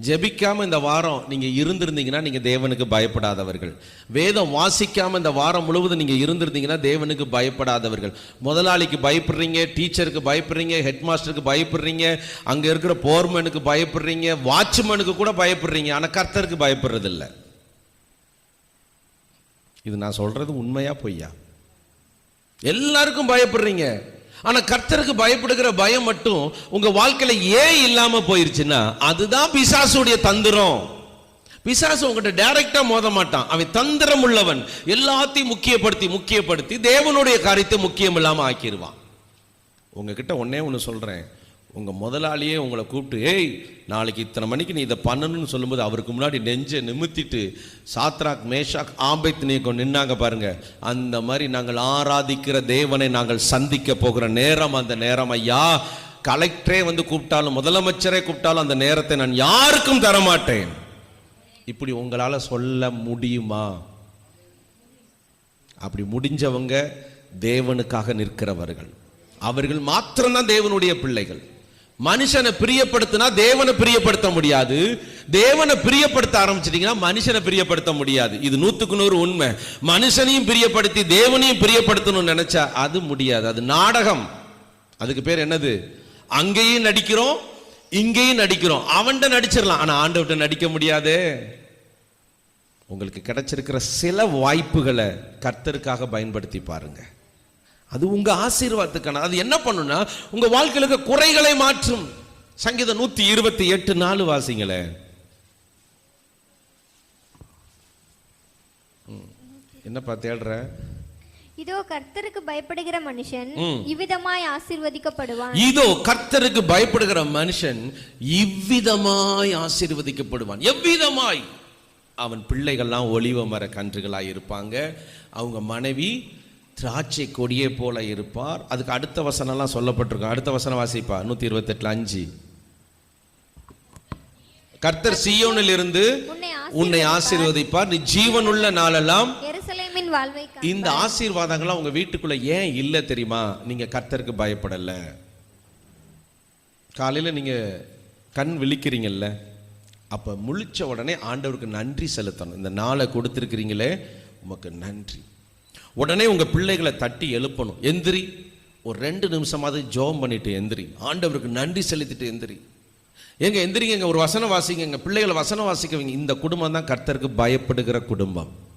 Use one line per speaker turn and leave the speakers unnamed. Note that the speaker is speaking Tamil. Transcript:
ஜெபிக்காமல் இந்த வாரம் நீங்க இருந்திருந்தீங்கன்னா நீங்க தேவனுக்கு பயப்படாதவர்கள். வேதம் வாசிக்காம இந்த வாரம் முழுவதும் நீங்க இருந்திருந்தீங்கன்னா தேவனுக்கு பயப்படாதவர்கள். முதலாளிக்கு பயப்படுறீங்க டீச்சருக்கு பயப்படுறீங்க ஹெட் மாஸ்டருக்கு பயப்படுறீங்க அங்க இருக்கிற போர்மேனுக்கு பயப்படுறீங்க வாட்ச்மேனுக்கு கூட பயப்படுறீங்க. ஆனா கர்த்தருக்கு பயப்படுறதில்ல. இது நான் சொல்றது உண்மையா பொய்யா? எல்லாருக்கும் பயப்படுறீங்க. ஆனா கர்த்தருக்கு பயப்படுகிற பயம் மட்டும் உங்க வாழ்க்கையில ஏன் இல்லாம போயிருச்சுன்னா அதுதான் பிசாசுடைய தந்திரம். பிசாசு உங்ககிட்ட டைரக்டா மோத மாட்டான். அவன் தந்திரம் உள்ளவன். எல்லாத்தையும் முக்கியப்படுத்தி முக்கியப்படுத்தி தேவனுடைய காரியத்தை முக்கியம் இல்லாம ஆக்கிடுவான் உங்ககிட்ட ஒன்னே ஒன்று சொல்றேன். உங்கள் முதலாளியே உங்களை கூப்பிட்டு ஏய் நாளைக்கு இத்தனை மணிக்கு நீ இதை பண்ணணும்னு சொல்லும்போது அவருக்கு முன்னாடி நெஞ்சை நிமித்திட்டு சாத்ராக் மேஷாக் ஆபேத் நீக்கம் நின்னாங்க பாருங்க. அந்த மாதிரி நாங்கள் ஆராதிக்கிற தேவனை நாங்கள் சந்திக்க போகிற நேரம் அந்த நேரம் ஐயா. கலெக்டரே வந்து கூப்பிட்டாலும் முதலமைச்சரே கூப்பிட்டாலும் அந்த நேரத்தை நான் யாருக்கும் தரமாட்டேன். இப்படி உங்களால் சொல்ல முடியுமா? அப்படி முடிஞ்சவங்க தேவனுக்காக நிற்கிறவர்கள். அவர்கள் மாத்திரம்தான் தேவனுடைய பிள்ளைகள். மனுஷனை பிரியப்படுத்தினா தேவனை பிரியப்படுத்த முடியாது. தேவனை பிரியப்படுத்த ஆரம்பிச்சிட்டீங்கன்னா மனுஷனை பிரியப்படுத்த முடியாது. இது நூத்துக்கு நூறு உண்மை. மனுஷனையும் பிரியப்படுத்தி தேவனையும் பிரியப்படுத்தணும்னு நினைச்சா அது முடியாது. அது நாடகம். அதுக்கு பேர் என்னது? அங்கேயும் நடிக்கிறோம் இங்கேயும் நடிக்கிறோம். அவன்கிட்ட நடிச்சிடலாம். ஆனா ஆண்டவட்ட நடிக்க முடியாதே. உங்களுக்கு கிடைச்சிருக்கிற சில வாய்ப்புகளை கர்த்தருக்காக பயன்படுத்தி பாருங்கள் அது உங்க ஆசீர்வாதத்துக்கான. அது என்ன பண்ணும்னா உங்க வாழ்க்கையில குறைகளை மாற்றும். சங்கீதம் நூத்தி இருபத்தி எட்டு நாலு வாசிங்களே. என்னப்பா தேடுற?
இதோ கர்த்தருக்கு பயப்படுகிற மனுஷன். இவ்விதமாய் ஆசீர்வதிக்கப்படுவான்.
இதோ கர்த்தருக்கு பயப்படுகிற மனுஷன் இவ்விதமாய் ஆசீர்வதிக்கப்படுவான். எவ்விதமாய்? அவன் பிள்ளைகள்லாம் ஒளிவ மர கன்றுகளாய் இருப்பாங்க. அவங்க மனைவி திராட்சை கொடியே போல இருப்பார். அதுக்கு அடுத்த வசனம்லாம் சொல்லப்பட்டிருக்கும். அடுத்த வசனம் வாசிப்பா? நூத்தி இருபத்தெட்டுல அஞ்சு. கர்த்தர் சீயோனில் இருந்து
உன்னை
ஆசீர்வதிப்பார். நீ ஜீவனுள்ள நாளெல்லாம் இந்த ஆசீர்வாதங்கள்லாம் உங்க வீட்டுக்குள்ள ஏன் இல்லை தெரியுமா? நீங்க கர்த்தருக்கு பயப்படல. காலையில நீங்க கண் விழிக்கிறீங்கல்ல அப்ப முழிச்ச உடனே ஆண்டவருக்கு நன்றி செலுத்தணும். இந்த நாளை கொடுத்திருக்கிறீங்களே உமக்கு நன்றி. உடனே உங்கள் பிள்ளைகளை தட்டி எழுப்பணும். எந்திரி. ஒரு ரெண்டு நிமிஷமாவது ஜோம் பண்ணிட்டு எந்திரி. ஆண்டவருக்கு நன்றி செலுத்திட்டு எந்திரி. எங்க எந்திரிங்க ஒரு வசனம் வாசிங்க. எங்க பிள்ளைகளை வசனம் வாசிக்கவங்க இந்த குடும்பம் தான் கர்த்தருக்கு பயப்படுகிற குடும்பம்.